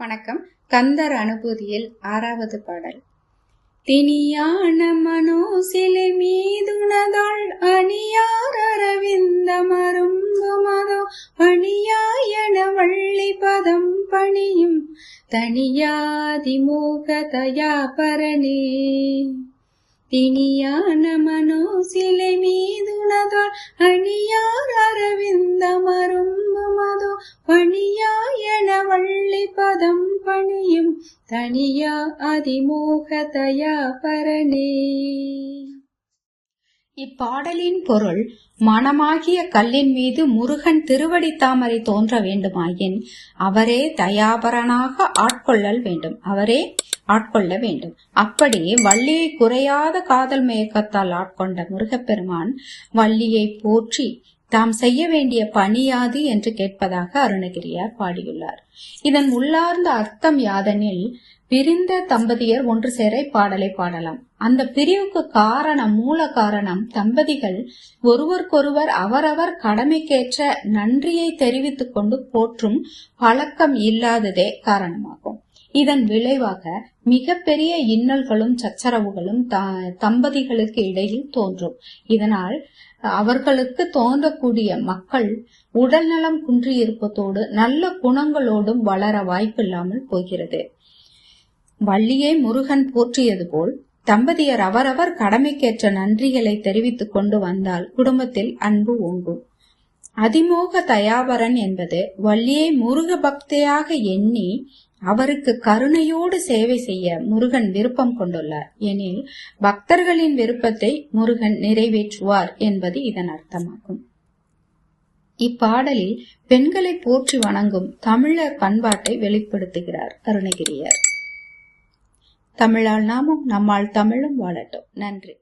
வணக்கம். கந்தர் அனுபூதியில் ஆறாவது பாடல். தினியான மனோசிலை மீதுனதாள் அணியார் அரவிந்த மரும்புமதோ அணியாயன வள்ளி பதம் பணியும் தனியாதிமூகதயா பரணே தினியான மனோசிலை மீதுனதாள் அணியா தனியா அதிமோகதயா பரணே. இப்பாடலின் பொருள் மனமாகிய கல்லின் மீது முருகன் திருவடி தாமரை தோன்ற வேண்டுமாயின் அவரே தயாபரனாக ஆட்கொள்ளல் வேண்டும். அவரே ஆட்கொள்ள வேண்டும். அப்படி வள்ளியை குறையாத காதல் மயக்கத்தால் ஆட்கொண்ட முருகப்பெருமான் வள்ளியை போற்றி தாம் செய்ய வேண்டிய பணியாது என்று கேட்பதாக அருணகிரியார் பாடியுள்ளார். இதன் உள்ளார்ந்த அர்த்தம் யாதெனில் பிரிந்த தம்பதியர் ஒன்று சேர பாடலை பாடலாம். அந்த பிரிவுக்கு காரணம் மூல காரணம் தம்பதிகள் ஒருவருக்கொருவர் அவரவர் கடமைக்கேற்ற நன்றியை தெரிவித்துக் கொண்டு போற்றும் பழக்கம் இல்லாததே காரணமாகும். இதன் விளைவாக மிகப்பெரிய இன்னல்களும் சச்சரவுகளும் தம்பதிகளுக்கு இடையில் தோன்றும். இதனால் அவர்களுக்கு தோன்றக்கூடிய மக்கள் உடல் நலம் குன்றியிருப்பதோடு நல்ல குணங்களோடும் வளர வாய்ப்பில்லாமல் போகிறது. வள்ளியை முருகன் போற்றியது போல் தம்பதியர் அவரவர் கடமைக்கேற்ற நன்றிகளை தெரிவித்துக் கொண்டு வந்தால் குடும்பத்தில் அன்பு ஓங்கும். அதிமோக தயாபரன் என்பது வள்ளியை முருக பக்தியாக எண்ணி அவருக்கு கருணையோடு சேவை செய்ய முருகன் விருப்பம் கொண்டுள்ளார். எனில் பக்தர்களின் விருப்பத்தை முருகன் நிறைவேற்றுவார் என்பது இதன் அர்த்தமாகும். இப்பாடலில் பெண்களை போற்றி வணங்கும் தமிழர் பண்பாட்டை வெளிப்படுத்துகிறார் அருணகிரியார். தமிழால் நாமும் நம்மால் தமிழும் வாழட்டும். நன்றி.